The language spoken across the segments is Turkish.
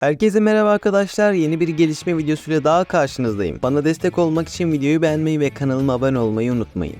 Herkese merhaba arkadaşlar. Yeni bir gelişme videosuyla daha karşınızdayım. Bana destek olmak için videoyu beğenmeyi ve kanalıma abone olmayı unutmayın.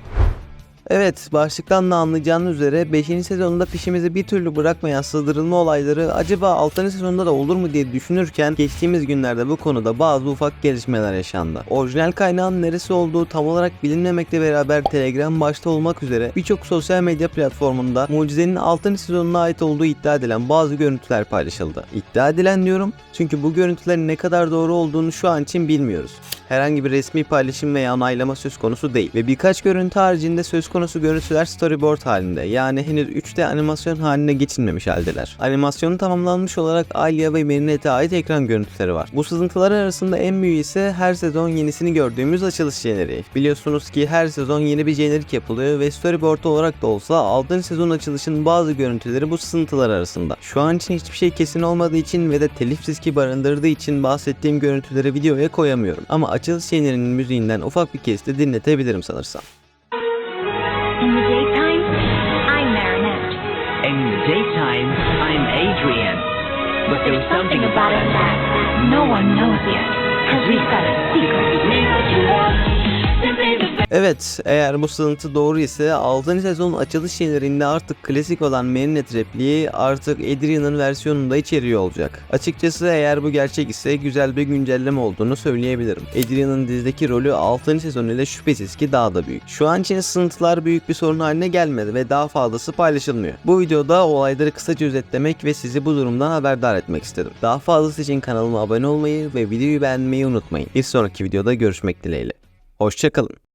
Evet, başlıktan da anlayacağınız üzere 5. sezonda peşimizi bir türlü bırakmayan sığdırılma olayları acaba 6. sezonda da olur mu diye düşünürken geçtiğimiz günlerde bu konuda bazı ufak gelişmeler yaşandı. Orijinal kaynağın neresi olduğu tam olarak bilinmemekle beraber Telegram başta olmak üzere birçok sosyal medya platformunda Mucize'nin 6. sezonuna ait olduğu iddia edilen bazı görüntüler paylaşıldı. İddia edilen diyorum çünkü bu görüntülerin ne kadar doğru olduğunu şu an için bilmiyoruz herhangi bir resmi paylaşım veya onaylama söz konusu değil. Ve birkaç görüntü haricinde söz konusu görüntüler storyboard halinde yani henüz 3D animasyon haline geçilmemiş haldeler. Animasyonu tamamlanmış olarak Alia ve Marinette'e ait ekran görüntüleri var. Bu sızıntılar arasında en büyüğü ise her sezon yenisini gördüğümüz açılış jeneriği. Biliyorsunuz ki her sezon yeni bir jenerik yapılıyor ve storyboard olarak da olsa 6. sezon açılışının bazı görüntüleri bu sızıntılar arasında. Şu an için hiçbir şey kesin olmadığı için ve de telif riski barındırdığı için bahsettiğim görüntüleri videoya koyamıyorum. Ama açılış jenerinin müziğinden ufak bir kesit dinletebilirim sanırsam. In the daytime, I'm Marinette. In the daytime, I'm Adrian. But There's something about us that no one knows yet. Cause we've got a secret. Evet, eğer bu sızıntı doğru ise 6. sezon açılış jenerinde artık klasik olan Marinette repliği artık Adrian'ın versiyonunda içeriyor olacak. Açıkçası eğer bu gerçek ise güzel bir güncelleme olduğunu söyleyebilirim. Adrian'ın dizideki rolü 6. sezon ile şüphesiz ki daha da büyük. Şu an için sızıntılar büyük bir sorun haline gelmedi ve daha fazlası paylaşılmıyor. Bu videoda olayları kısaca özetlemek ve sizi bu durumdan haberdar etmek istedim. Daha fazlası için kanalıma abone olmayı ve videoyu beğenmeyi unutmayın. Bir sonraki videoda görüşmek dileğiyle. Hoşçakalın.